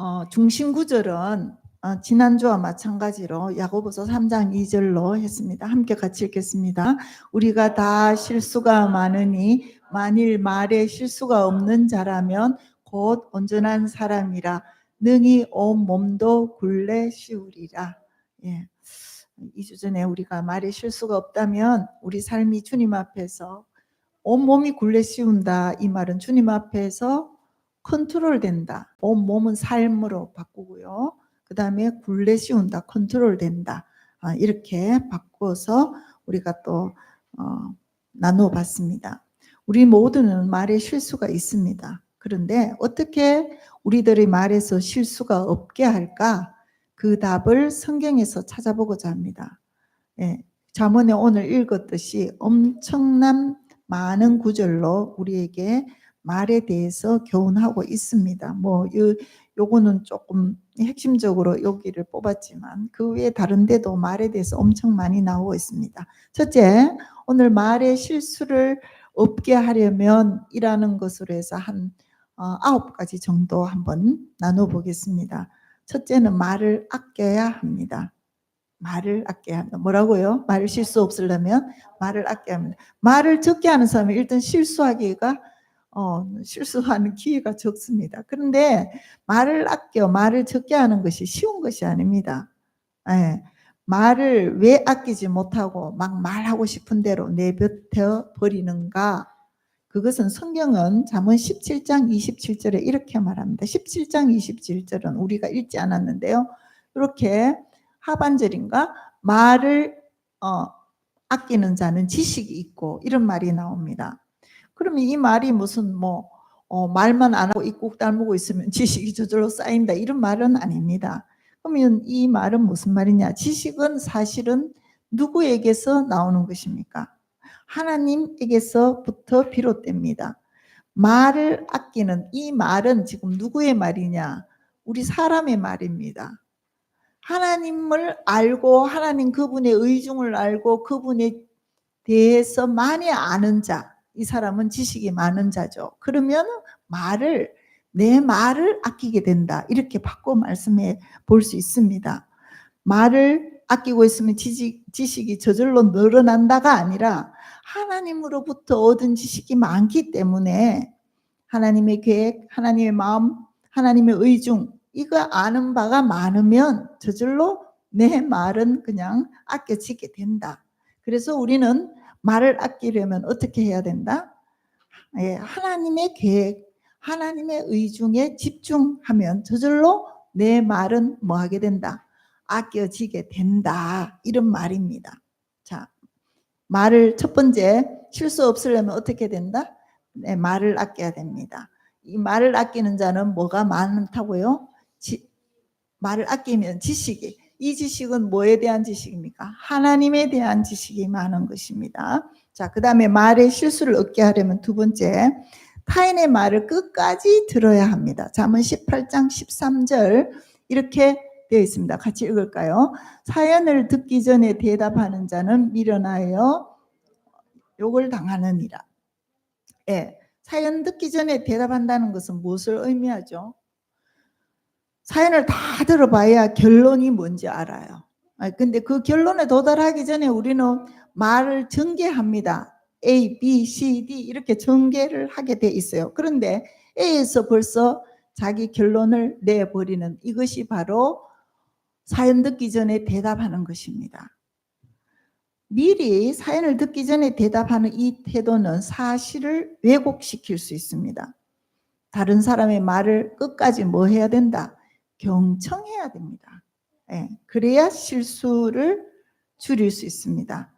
어, 중심 구절은 어, 지난주와 마찬가지로 야고보서 3장 2절로 했습니다. 함께 같이 읽겠습니다. 우리가 다 실수가 많으니 만일 말에 실수가 없는 자라면 곧 온전한 사람이라 능히 온 몸도 굴레 씌우리라. 예. 2주 전에 우리가 말에 실수가 없다면 우리 삶이 주님 앞에서 온 몸이 굴레 씌운다. 이 말은 주님 앞에서 컨트롤 된다. 온 몸은 삶으로 바꾸고요. 그 다음에 굴레 씌운다. 컨트롤 된다. 아, 이렇게 바꿔서 우리가 또 어, 나누어 봤습니다. 우리 모두는 말에 실수가 있습니다. 그런데 어떻게 우리들의 말에서 실수가 없게 할까? 그 답을 성경에서 찾아보고자 합니다. 예, 자문에 오늘 읽었듯이 엄청난 많은 구절로 우리에게 말에 대해서 교훈하고 있습니다. 뭐, 요, 요거는 조금 핵심적으로 여기를 뽑았지만 그 외에 다른 데도 말에 대해서 엄청 많이 나오고 있습니다. 첫째, 오늘 말의 실수를 없게 하려면 이라는 것으로 해서 한 어, 아홉 가지 정도 한번 나눠보겠습니다. 첫째는 말을 아껴야 합니다. 말을 아껴야 합니다. 뭐라고요? 말을 실수 없으려면 말을 아껴야 합니다. 말을 적게 하는 사람은 일단 실수하기가 어, 실수하는 기회가 적습니다. 그런데 말을 아껴 말을 적게 하는 것이 쉬운 것이 아닙니다. 예, 말을 왜 아끼지 못하고 막 말하고 싶은 대로 내뱉어 버리는가? 그것은 성경은 잠언 17장 27절에 이렇게 말합니다. 17장 27절은 우리가 읽지 않았는데요. 이렇게 하반절인가 말을 어, 아끼는 자는 지식이 있고 이런 말이 나옵니다. 그러면 이 말이 무슨 뭐 어, 말만 안 하고 입국 닮고 있으면 지식이 저절로 쌓인다 이런 말은 아닙니다. 그러면 이 말은 무슨 말이냐? 지식은 사실은 누구에게서 나오는 것입니까? 하나님에게서부터 비롯됩니다. 말을 아끼는 이 말은 지금 누구의 말이냐? 우리 사람의 말입니다. 하나님을 알고 하나님 그분의 의중을 알고 그분에 대해서 많이 아는 자, 이 사람은 지식이 많은 자죠. 그러면 말을 내 말을 아끼게 된다. 이렇게 바꿔 말씀해 볼 수 있습니다. 말을 아끼고 있으면 지식, 지식이 저절로 늘어난다가 아니라 하나님으로부터 얻은 지식이 많기 때문에 하나님의 계획, 하나님의 마음, 하나님의 의중, 이거 아는 바가 많으면 저절로 내 말은 그냥 아껴지게 된다. 그래서 우리는 말을 아끼려면 어떻게 해야 된다? 예, 하나님의 계획, 하나님의 의중에 집중하면 저절로 내 말은 뭐 하게 된다? 아껴지게 된다. 이런 말입니다. 자, 말을 첫 번째 실수 없으려면 어떻게 된다? 네, 말을 아껴야 됩니다. 이 말을 아끼는 자는 뭐가 많다고요? 지, 말을 아끼면 지식이 이 지식은 뭐에 대한 지식입니까? 하나님에 대한 지식이 많은 것입니다. 자, 그 다음에 말의 실수를 얻게 하려면 두 번째, 타인의 말을 끝까지 들어야 합니다. 잠언 18장 13절 이렇게 되어 있습니다. 같이 읽을까요? 사연을 듣기 전에 대답하는 자는 미련하여 욕을 당하느니라. 예, 사연 듣기 전에 대답한다는 것은 무엇을 의미하죠? 사연을 다 들어봐야 결론이 뭔지 알아요. 아, 근데 그 결론에 도달하기 전에 우리는 말을 전개합니다. A, B, C, D 이렇게 전개를 하게 돼 있어요. 그런데 A에서 벌써 자기 결론을 내버리는 이것이 바로 사연 듣기 전에 대답하는 것입니다. 미리 사연을 듣기 전에 대답하는 이 태도는 사실을 왜곡시킬 수 있습니다. 다른 사람의 말을 끝까지 뭐 해야 된다? 경청해야 됩니다. 예, 그래야 실수를 줄일 수 있습니다.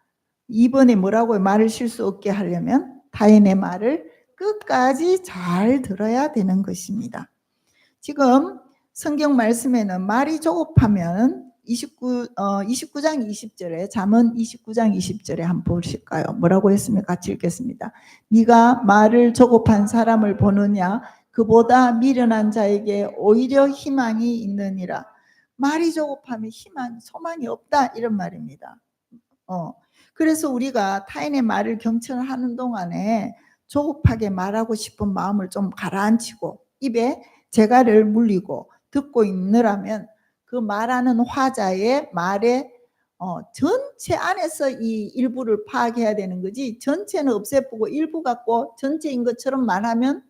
이번에 뭐라고 말을 실수 없게 하려면 타인의 말을 끝까지 잘 들어야 되는 것입니다. 지금 성경 말씀에는 말이 조급하면 29, 어, 29장 20절에 잠언 29장 20절에 한번 보실까요? 뭐라고 했습니까? 같이 읽겠습니다. 네가 말을 조급한 사람을 보느냐 그보다 미련한 자에게 오히려 희망이 있느니라. 말이 조급하면 희망, 소망이 없다 이런 말입니다. 어. 그래서 우리가 타인의 말을 경청하는 동안에 조급하게 말하고 싶은 마음을 좀 가라앉히고 입에 재갈을 물리고 듣고 있느라면 그 말하는 화자의 말의 어, 전체 안에서 이 일부를 파악해야 되는 거지 전체는 없애보고 일부 갖고 전체인 것처럼 말하면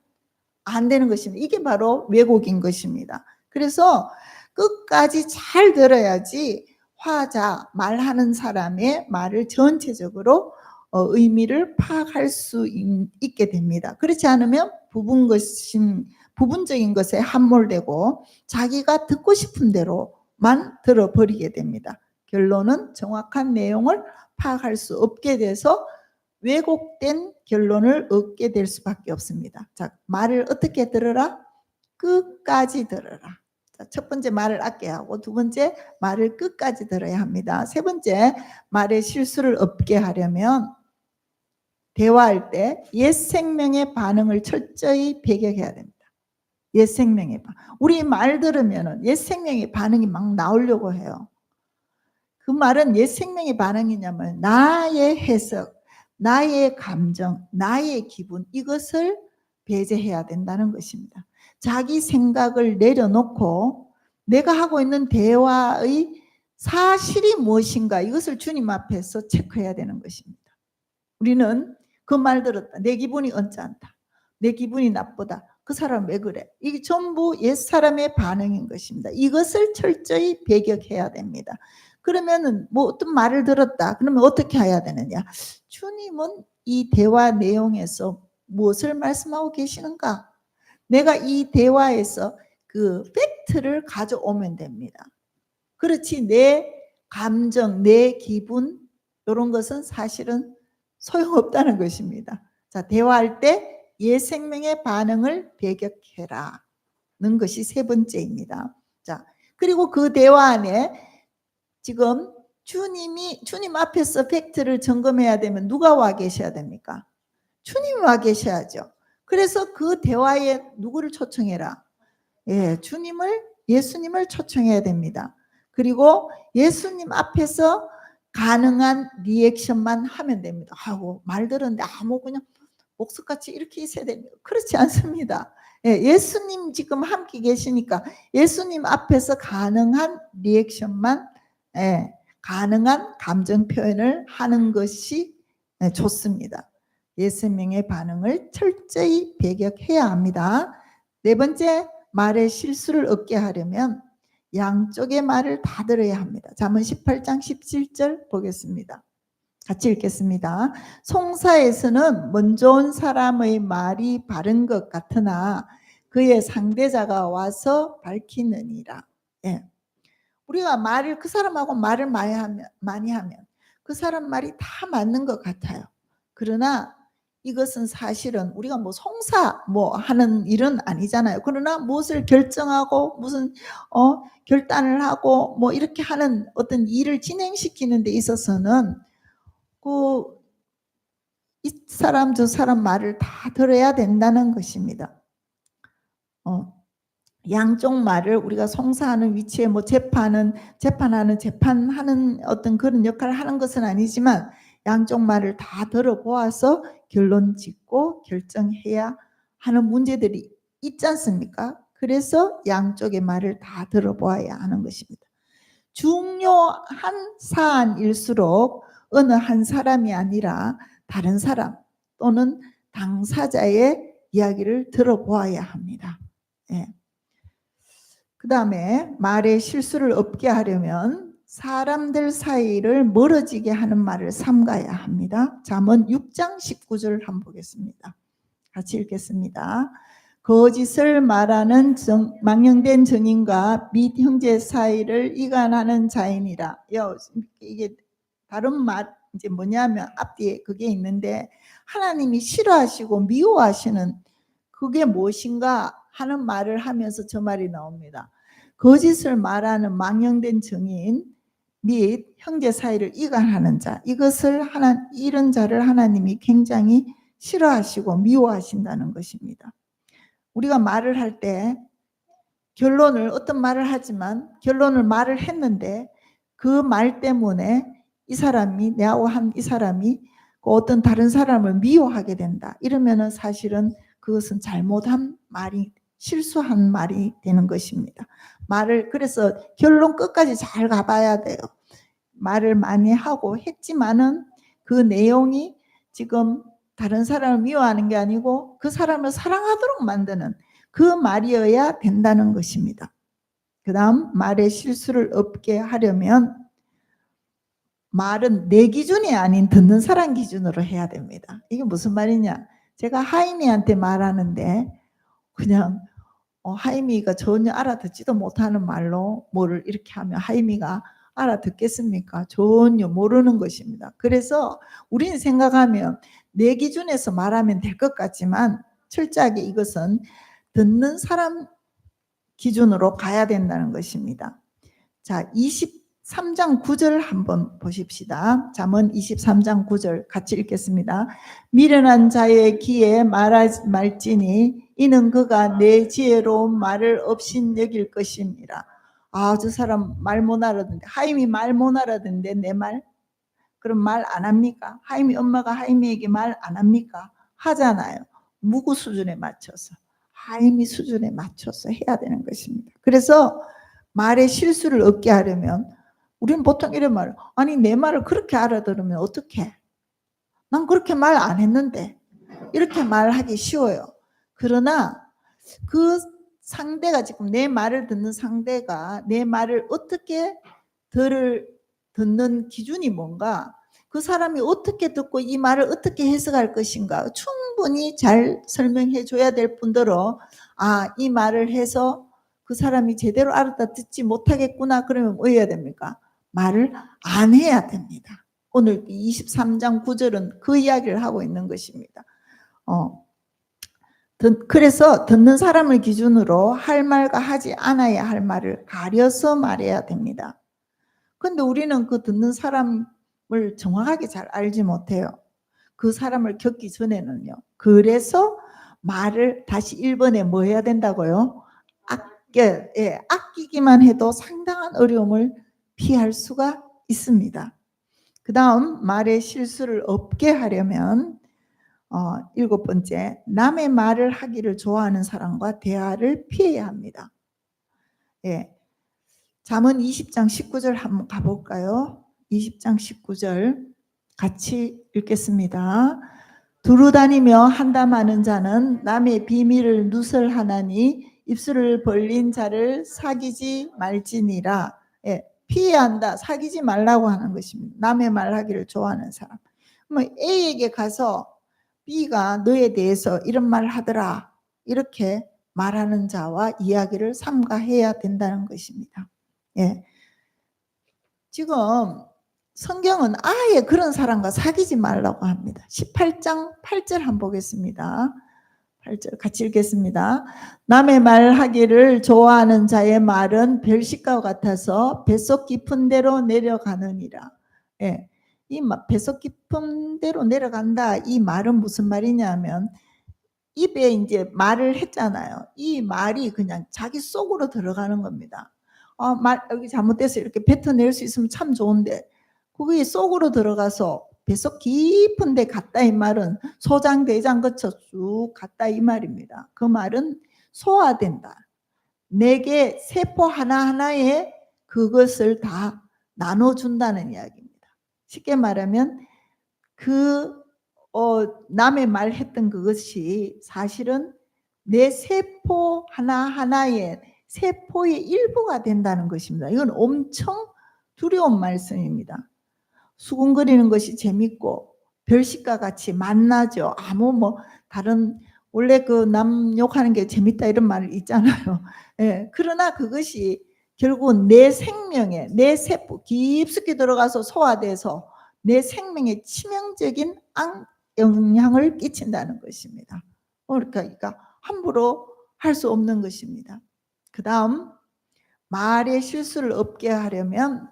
안 되는 것입니다. 이게 바로 왜곡인 것입니다. 그래서 끝까지 잘 들어야지 화자 말하는 사람의 말을 전체적으로 어, 의미를 파악할 수 있, 있게 됩니다. 그렇지 않으면 부분 것인 부분적인 것에 함몰되고 자기가 듣고 싶은 대로만 들어버리게 됩니다. 결론은 정확한 내용을 파악할 수 없게 돼서 왜곡된 결론을 얻게 될 수밖에 없습니다. 자, 말을 어떻게 들으라? 끝까지 들으라. 자, 첫 번째 말을 아껴야 하고 두 번째 말을 끝까지 들어야 합니다. 세 번째 말의 실수를 없게 하려면 대화할 때 옛 생명의 반응을 철저히 배격해야 됩니다. 옛 생명의 반. 우리 말 들으면은 옛 생명의 반응이 막 나오려고 해요. 그 말은 옛 생명의 반응이냐면 나의 해석, 나의 감정, 나의 기분 이것을 배제해야 된다는 것입니다. 자기 생각을 내려놓고 내가 하고 있는 대화의 사실이 무엇인가 이것을 주님 앞에서 체크해야 되는 것입니다. 우리는 그 말 들었다. 내 기분이 언짢다. 내 기분이 나쁘다. 그 사람 왜 그래? 이게 전부 옛 사람의 반응인 것입니다. 이것을 철저히 배격해야 됩니다. 그러면은 뭐 어떤 말을 들었다. 그러면 어떻게 해야 되느냐? 주님은 이 대화 내용에서 무엇을 말씀하고 계시는가? 내가 이 대화에서 그 팩트를 가져오면 됩니다. 그렇지 내 감정, 내 기분 이런 것은 사실은 소용없다는 것입니다. 자, 대화할 때옛 생명의 반응을 배격해라는 것이 세 번째입니다. 자, 그리고 그 대화 안에 지금 주님이 주님 앞에서 팩트를 점검해야 되면 누가 와 계셔야 됩니까? 주님이 와 계셔야죠. 그래서 그 대화에 누구를 초청해라? 예, 주님을 예수님을 초청해야 됩니다. 그리고 예수님 앞에서 가능한 리액션만 하면 됩니다. 하고 말 들었는데 아무 그냥 목석같이 이렇게 있어야 됩니다. 그렇지 않습니다. 예, 예수님 지금 함께 계시니까 예수님 앞에서 가능한 리액션만 예, 가능한 감정 표현을 하는 것이 예, 좋습니다. 예수님의 반응을 철저히 배격해야 합니다. 네 번째, 말의 실수를 얻게 하려면 양쪽의 말을 다 들어야 합니다. 잠언 18장 17절 보겠습니다. 같이 읽겠습니다. 송사에서는 먼저 온 사람의 말이 바른 것 같으나 그의 상대자가 와서 밝히느니라. 예. 우리가 말을 그 사람하고 말을 많이 하면 많이 하면 그 사람 말이 다 맞는 것 같아요. 그러나 이것은 사실은 우리가 뭐 송사 뭐 하는 일은 아니잖아요. 그러나 무엇을 결정하고 무슨 어 결단을 하고 뭐 이렇게 하는 어떤 일을 진행시키는 데 있어서는 그 이 사람 저 사람 말을 다 들어야 된다는 것입니다. 어 양쪽 말을 우리가 송사하는 위치에 뭐 재판은 재판하는 재판하는 어떤 그런 역할을 하는 것은 아니지만 양쪽 말을 다 들어보아서 결론 짓고 결정해야 하는 문제들이 있지 않습니까? 그래서 양쪽의 말을 다 들어보아야 하는 것입니다. 중요한 사안일수록 어느 한 사람이 아니라 다른 사람 또는 당사자의 이야기를 들어보아야 합니다. 예. 그 다음에 말의 실수를 없게 하려면 사람들 사이를 멀어지게 하는 말을 삼가야 합니다. 잠언 6장 19절 한번 보겠습니다. 같이 읽겠습니다. 거짓을 말하는 정, 망령된 증인과 및 형제 사이를 이간하는 자인이라. 이게 다른 말 이제 뭐냐면 앞뒤에 그게 있는데 하나님이 싫어하시고 미워하시는 그게 무엇인가 하는 말을 하면서 저 말이 나옵니다. 거짓을 말하는 망령된 증인 및 형제 사이를 이간하는 자 이것을 하나 이런 자를 하나님이 굉장히 싫어하시고 미워하신다는 것입니다. 우리가 말을 할 때 결론을 어떤 말을 하지만 결론을 말을 했는데 그 말 때문에 이 사람이 내하고 한 이 사람이 그 어떤 다른 사람을 미워하게 된다. 이러면은 사실은 그것은 잘못한 말이 실수한 말이 되는 것입니다. 말을 그래서 결론 끝까지 잘 가봐야 돼요. 말을 많이 하고 했지만은 그 내용이 지금 다른 사람을 미워하는 게 아니고 그 사람을 사랑하도록 만드는 그 말이어야 된다는 것입니다. 그 다음 말의 실수를 없게 하려면 말은 내 기준이 아닌 듣는 사람 기준으로 해야 됩니다. 이게 무슨 말이냐? 제가 하임이한테 말하는데 그냥 어, 하임이가 전혀 알아듣지도 못하는 말로 뭐를 이렇게 하면 하임이가 알아듣겠습니까? 전혀 모르는 것입니다. 그래서 우리는 생각하면 내 기준에서 말하면 될 것 같지만 철저하게 이것은 듣는 사람 기준으로 가야 된다는 것입니다. 자, 23장 9절 한번 보십시다. 잠언 23장 9절 같이 읽겠습니다. 미련한 자의 귀에 말하, 말지니 이는 그가 내 지혜로운 말을 없인 여길 것입니다. 아, 저 사람 말 못 알아듣는데 하임이 말 못 알아듣는데 내 말? 그럼 말 안 합니까? 하임이 엄마가 하임이에게 말 안 합니까? 하잖아요. 무구 수준에 맞춰서. 하임이 수준에 맞춰서 해야 되는 것입니다. 그래서 말의 실수를 없게 하려면 우리는 보통 이런 말, 아니 내 말을 그렇게 알아들으면 어떡해? 난 그렇게 말 안 했는데 이렇게 말하기 쉬워요. 그러나 그 상대가 지금 내 말을 듣는 상대가 내 말을 어떻게 들을 듣는 기준이 뭔가 그 사람이 어떻게 듣고 이 말을 어떻게 해석할 것인가 충분히 잘 설명해 줘야 될 뿐더러 아, 이 말을 해서 그 사람이 제대로 알아듣지 못하겠구나 그러면 뭐 해야 됩니까? 말을 안 해야 됩니다. 오늘 23장 9절은 그 이야기를 하고 있는 것입니다. 어, 듣- 그래서 듣는 사람을 기준으로 할 말과 하지 않아야 할 말을 가려서 말해야 됩니다. 근데 우리는 그 듣는 사람을 정확하게 잘 알지 못해요. 그 사람을 겪기 전에는요. 그래서 말을 다시 1번에 뭐 해야 된다고요? 아껴, 예, 아끼기만 해도 상당한 어려움을 피할 수가 있습니다. 그 다음 말의 실수를 없게 하려면 어, 일곱 번째, 남의 말을 하기를 좋아하는 사람과 대화를 피해야 합니다. 예. 잠언 20장 19절 한번 가볼까요? 20장 19절 같이 읽겠습니다. 두루 다니며 한담하는 자는 남의 비밀을 누설하나니 입술을 벌린 자를 사귀지 말지니라. 예, 피해야 한다. 사귀지 말라고 하는 것입니다. 남의 말하기를 좋아하는 사람. 뭐 A에게 가서 B가 너에 대해서 이런 말 하더라. 이렇게 말하는 자와 이야기를 삼가해야 된다는 것입니다. 예. 지금 성경은 아예 그런 사람과 사귀지 말라고 합니다. 18장 8절 한번 보겠습니다. 8절 같이 읽겠습니다. 남의 말 하기를 좋아하는 자의 말은 별식과 같아서 뱃속 깊은 데로 내려가느니라. 예. 이 마- 뱃속 깊은 데로 내려간다. 이 말은 무슨 말이냐면 입에 이제 말을 했잖아요. 이 말이 그냥 자기 속으로 들어가는 겁니다. 어, 말 여기 잘못돼서 이렇게 뱉어낼 수 있으면 참 좋은데 그게 속으로 들어가서 뱃속 깊은 데 갔다 이 말은 소장 대장 거쳐 쭉 갔다 이 말입니다. 그 말은 소화된다. 내게 세포 하나하나에 그것을 다 나눠준다는 이야기입니다. 쉽게 말하면 그 어, 남의 말 했던 그것이 사실은 내 세포 하나하나에 세포의 일부가 된다는 것입니다. 이건 엄청 두려운 말씀입니다. 수군거리는 것이 재밌고 별식과 같이 만나죠. 아무 뭐 다른 원래 그 남 욕하는 게 재밌다 이런 말 있잖아요. 예. 그러나 그것이 결국은 내 생명에 내 세포 깊숙이 들어가서 소화돼서 내 생명에 치명적인 앙- 영향을 끼친다는 것입니다. 그러니까 그러니까 함부로 할 수 없는 것입니다. 그 다음 말의 실수를 없게 하려면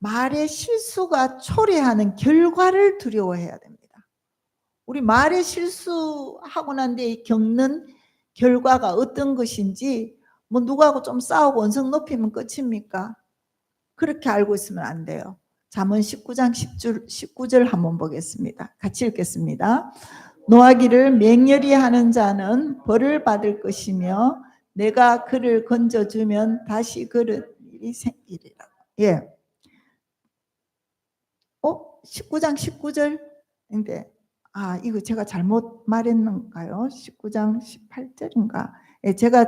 말의 실수가 초래하는 결과를 두려워해야 됩니다. 우리 말의 실수하고 난 뒤에 겪는 결과가 어떤 것인지 뭐 누구하고 좀 싸우고 원성 높이면 끝입니까? 그렇게 알고 있으면 안 돼요. 잠언 19장 10절, 19절 한번 보겠습니다. 같이 읽겠습니다. 노하기를 맹렬히 하는 자는 벌을 받을 것이며 내가 그를 건져주면 다시 그릇 일이 생기리라. 예. 어? 19장 19절인데 아 이거 제가 잘못 말했는가요? 19장 18절인가? 예, 제가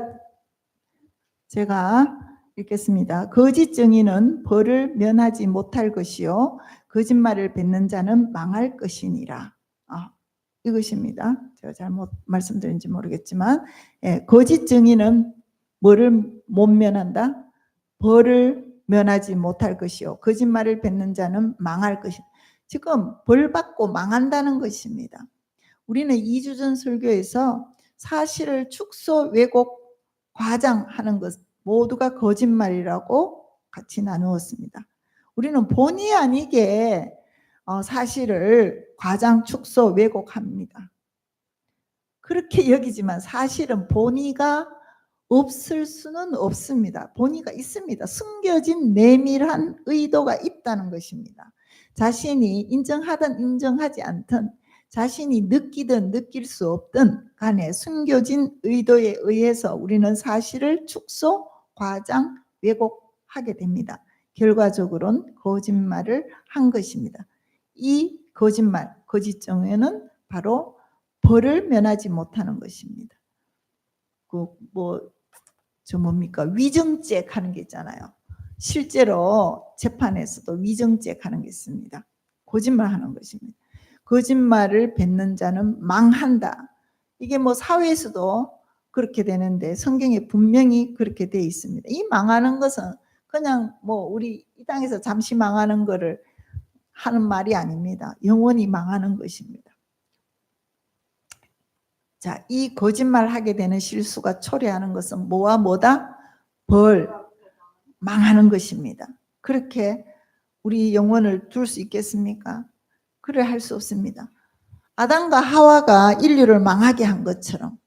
제가 읽겠습니다. 거짓 증인은 벌을 면하지 못할 것이요 거짓말을 뱉는 자는 망할 것이니라. 아, 이것입니다. 제가 잘못 말씀드린지 모르겠지만 예, 거짓 증인은 뭐를 못 면한다? 벌을 면하지 못할 것이요 거짓말을 뱉는 자는 망할 것이. 지금 벌 받고 망한다는 것입니다. 우리는 2주 전 설교에서 사실을 축소 왜곡 과장하는 것 모두가 거짓말이라고 같이 나누었습니다. 우리는 본의 아니게 어, 사실을 과장 축소 왜곡합니다. 그렇게 여기지만 사실은 본의가 없을 수는 없습니다. 본의가 있습니다. 숨겨진 내밀한 의도가 있다는 것입니다. 자신이 인정하든 인정하지 않든 자신이 느끼든 느낄 수 없든 간에 숨겨진 의도에 의해서 우리는 사실을 축소, 과장, 왜곡하게 됩니다. 결과적으로는 거짓말을 한 것입니다. 이 거짓말, 거짓 정에는 바로 벌을 면하지 못하는 것입니다. 그 뭐 저 뭡니까 위정죄 하는 게 있잖아요. 실제로 재판에서도 위정죄 하는 게 있습니다. 거짓말하는 것입니다. 거짓말을 뱉는 자는 망한다. 이게 뭐 사회에서도 그렇게 되는데 성경에 분명히 그렇게 돼 있습니다. 이 망하는 것은 그냥 뭐 우리 이 땅에서 잠시 망하는 거를 하는 말이 아닙니다. 영원히 망하는 것입니다. 자, 이 거짓말 하게 되는 실수가 초래하는 것은 뭐와 뭐다? 벌, 망하는 것입니다. 그렇게 우리 영혼을 둘 수 있겠습니까? 그래 할 수 없습니다. 아담과 하와가 인류를 망하게 한 것처럼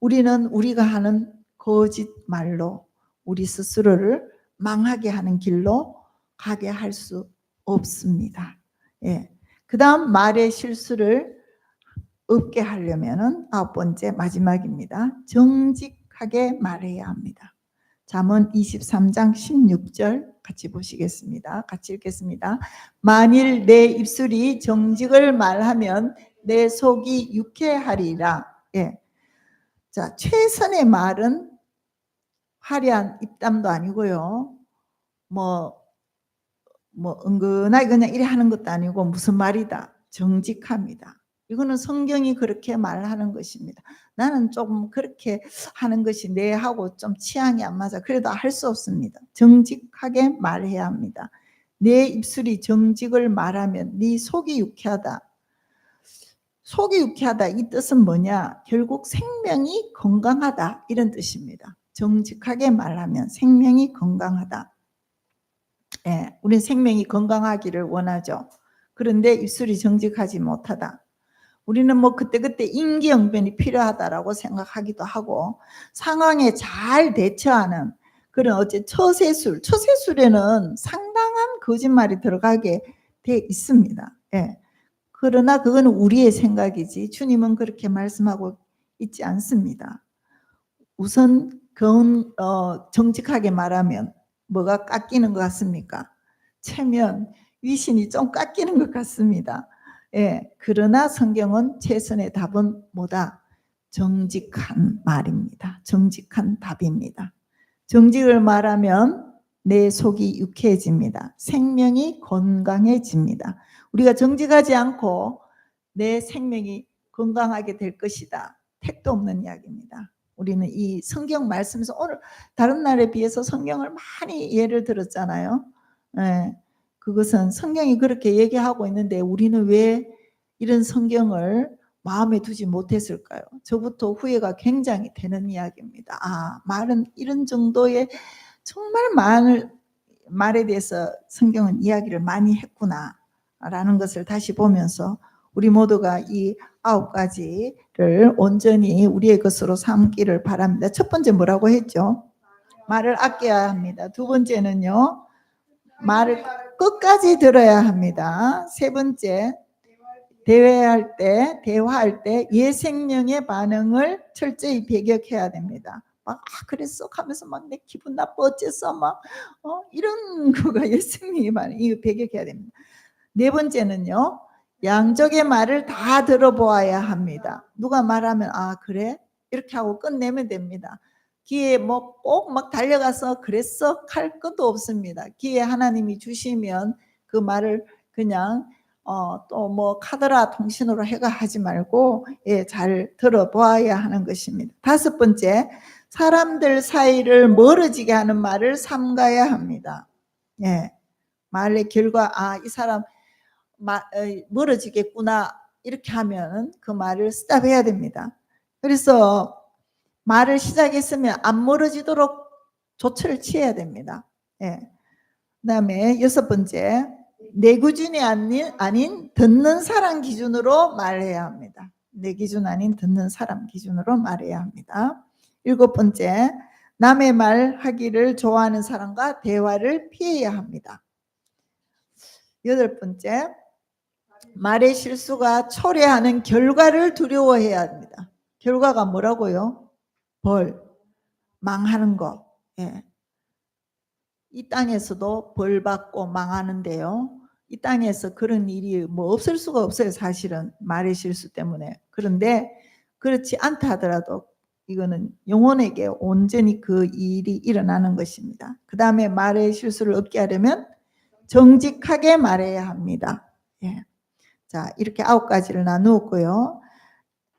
우리는 우리가 하는 거짓말로 우리 스스로를 망하게 하는 길로 가게 할 수 없습니다. 예. 그 다음 말의 실수를 없게 하려면은 아홉 번째 마지막입니다. 정직하게 말해야 합니다. 잠언 23장 16절 같이 보시겠습니다. 같이 읽겠습니다. 만일 내 입술이 정직을 말하면 내 속이 유쾌하리라. 예. 자, 최선의 말은 화려한 입담도 아니고요. 뭐, 뭐, 은근하게 그냥 이래 하는 것도 아니고 무슨 말이다. 정직합니다. 이거는 성경이 그렇게 말하는 것입니다. 나는 조금 그렇게 하는 것이 내하고 좀 취향이 안 맞아. 그래도 할 수 없습니다. 정직하게 말해야 합니다. 내 입술이 정직을 말하면 네 속이 유쾌하다. 속이 유쾌하다 이 뜻은 뭐냐? 결국 생명이 건강하다 이런 뜻입니다. 정직하게 말하면 생명이 건강하다. 예, 우리 생명이 건강하기를 원하죠. 그런데 입술이 정직하지 못하다. 우리는 뭐 그때그때 임기응변이 필요하다라고 생각하기도 하고 상황에 잘 대처하는 그런 어째 처세술, 처세술에는 상당한 거짓말이 들어가게 돼 있습니다. 예. 그러나 그거는 우리의 생각이지 주님은 그렇게 말씀하고 있지 않습니다. 우선 건, 어, 정직하게 말하면 뭐가 깎이는 것 같습니까? 체면, 위신이 좀 깎이는 것 같습니다. 예, 그러나 성경은 최선의 답은 뭐다? 정직한 말입니다. 정직한 답입니다. 정직을 말하면 내 속이 유쾌해집니다. 생명이 건강해집니다. 우리가 정직하지 않고 내 생명이 건강하게 될 것이다. 택도 없는 이야기입니다. 우리는 이 성경 말씀에서 오늘 다른 날에 비해서 성경을 많이 예를 들었잖아요. 예, 그것은 성경이 그렇게 얘기하고 있는데 우리는 왜 이런 성경을 마음에 두지 못했을까요? 저부터 후회가 굉장히 되는 이야기입니다. 아, 말은 이런 정도의 정말 말, 말에 대해서 성경은 이야기를 많이 했구나. 라는 것을 다시 보면서 우리 모두가 이 아홉 가지를 온전히 우리의 것으로 삼기를 바랍니다. 첫 번째 뭐라고 했죠? 말을 아껴야 합니다. 두 번째는요, 말을 끝까지 들어야 합니다. 세 번째, 대화할 때, 대화할 때 예생명의 반응을 철저히 배격해야 됩니다. 막, 아, 그랬어? 하면서 막 내 기분 나빠, 어째서? 막, 어, 이런 거가 예생명의 반응, 이거 배격해야 됩니다. 네 번째는요, 양쪽의 말을 다 들어보아야 합니다. 누가 말하면, 아, 그래? 이렇게 하고 끝내면 됩니다. 기회 뭐꼭 막 달려가서 그랬어? 할 것도 없습니다. 기회 하나님이 주시면 그 말을 그냥 어, 또 뭐 카드라 통신으로 해가 하지 말고 예, 잘 들어보아야 하는 것입니다. 다섯 번째, 사람들 사이를 멀어지게 하는 말을 삼가야 합니다. 예, 말의 결과 아 이 사람 마, 어, 멀어지겠구나 이렇게 하면 그 말을 스탑해야 됩니다. 그래서 말을 시작했으면 안 멀어지도록 조처를 취해야 됩니다. 예. 그 다음에 여섯 번째 내 기준이 아닌, 아닌 듣는 사람 기준으로 말해야 합니다. 내 기준 아닌 듣는 사람 기준으로 말해야 합니다. 일곱 번째, 남의 말 하기를 좋아하는 사람과 대화를 피해야 합니다. 여덟 번째, 말의 실수가 초래하는 결과를 두려워해야 합니다. 결과가 뭐라고요? 벌, 망하는 거. 예. 이 땅에서도 벌 받고 망하는데요. 이 땅에서 그런 일이 뭐 없을 수가 없어요, 사실은. 말의 실수 때문에. 그런데 그렇지 않다 하더라도 이거는 영혼에게 온전히 그 일이 일어나는 것입니다. 그 다음에 말의 실수를 얻게 하려면 정직하게 말해야 합니다. 예. 자, 이렇게 아홉 가지를 나누었고요.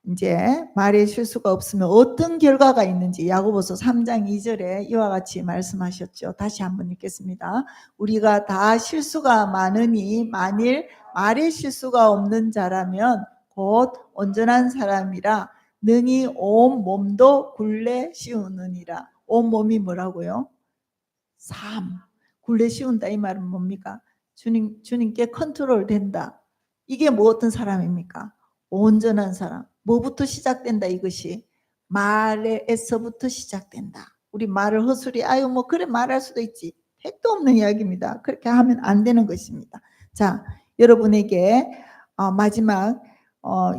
이제 말의 실수가 없으면 어떤 결과가 있는지 야고보서 3장 2절에 이와 같이 말씀하셨죠. 다시 한번 읽겠습니다. 우리가 다 실수가 많으니 만일 말의 실수가 없는 자라면 곧 온전한 사람이라 능히 온 몸도 굴레 씌우느니라. 온 몸이 뭐라고요? 삶. 굴레 씌운다 이 말은 뭡니까? 주님 주님께 컨트롤 된다. 이게 뭐 어떤 사람입니까? 온전한 사람. 뭐부터 시작된다 이것이 말에서부터 시작된다. 우리 말을 허술히 아유 뭐 그래 말할 수도 있지. 택도 없는 이야기입니다. 그렇게 하면 안 되는 것입니다. 자, 여러분에게 어, 마지막 어,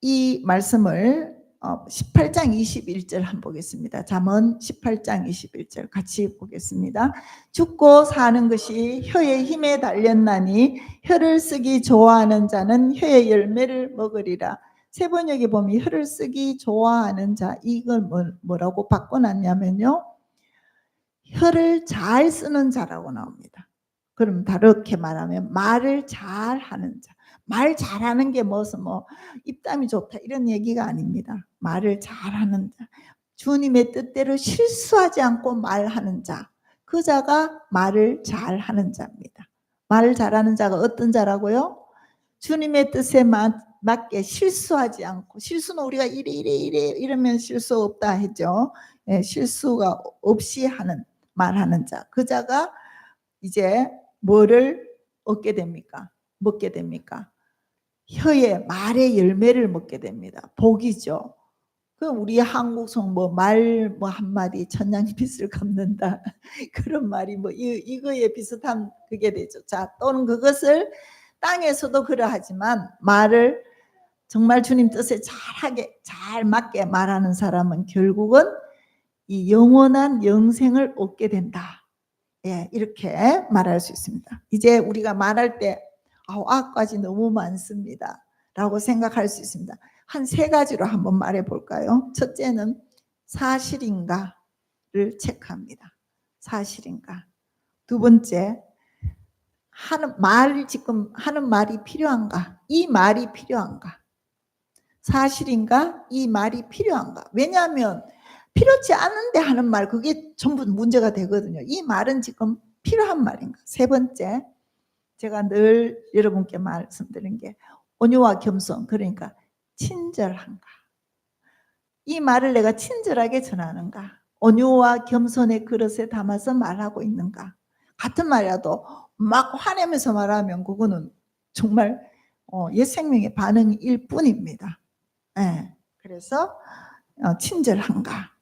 이 말씀을 어, 18장 21절 한번 보겠습니다. 잠언 18장 21절 같이 보겠습니다. 죽고 사는 것이 혀의 힘에 달렸나니 혀를 쓰기 좋아하는 자는 혀의 열매를 먹으리라. 세 번역에 보면 혀를 쓰기 좋아하는 자 이걸 뭐, 뭐라고 바꿔놨냐면요. 혀를 잘 쓰는 자라고 나옵니다. 그럼 다르게 말하면 말을 잘 하는 자. 말 잘하는 게 무슨 뭐 입담이 좋다 이런 얘기가 아닙니다. 말을 잘하는 자. 주님의 뜻대로 실수하지 않고 말하는 자. 그 자가 말을 잘하는 자입니다. 말을 잘하는 자가 어떤 자라고요? 주님의 뜻에 맞, 맞게 실수하지 않고 실수는 우리가 이래 이래 이래 이러면 실수 없다 했죠. 예, 실수가 없이 하는 말하는 자. 그 자가 이제 뭐를 얻게 됩니까? 먹게 됩니까? 혀의 말의 열매를 먹게 됩니다. 복이죠. 그 우리 한국송 뭐말 뭐 한마디 천냥빛을 갚는다 그런 말이 뭐 이, 이거에 비슷한 그게 되죠. 자 또는 그것을 땅에서도 그러하지만 말을 정말 주님 뜻에 잘하게 잘 맞게 말하는 사람은 결국은 이 영원한 영생을 얻게 된다. 예, 이렇게 말할 수 있습니다. 이제 우리가 말할 때 아우 악까지 너무 많습니다. 라고 생각할 수 있습니다. 한 세 가지로 한번 말해 볼까요? 첫째는 사실인가를 체크합니다. 사실인가. 두 번째, 하는 말 지금 하는 말이 필요한가? 이 말이 필요한가? 사실인가? 이 말이 필요한가? 왜냐하면 필요치 않은데 하는 말 그게 전부 문제가 되거든요. 이 말은 지금 필요한 말인가? 세 번째, 제가 늘 여러분께 말씀드린 게 온유와 겸손 그러니까 친절한가? 이 말을 내가 친절하게 전하는가? 온유와 겸손의 그릇에 담아서 말하고 있는가? 같은 말이라도 막 화내면서 말하면 그거는 정말 어, 옛 생명의 반응일 뿐입니다. 네. 그래서 어, 친절한가?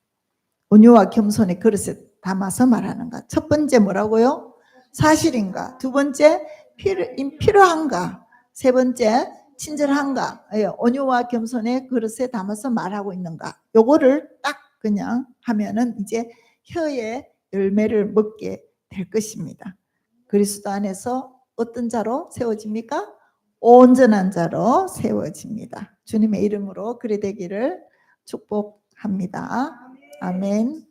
온유와 겸손의 그릇에 담아서 말하는가? 첫 번째 뭐라고요? 사실인가? 두 번째 필요, 필요한가? 세 번째 친절한가, 예, 온유와 겸손의 그릇에 담아서 말하고 있는가. 요거를 딱 그냥 하면은 이제 혀의 열매를 먹게 될 것입니다. 그리스도 안에서 어떤 자로 세워집니까? 온전한 자로 세워집니다. 주님의 이름으로 그리 되기를 축복합니다. 아멘.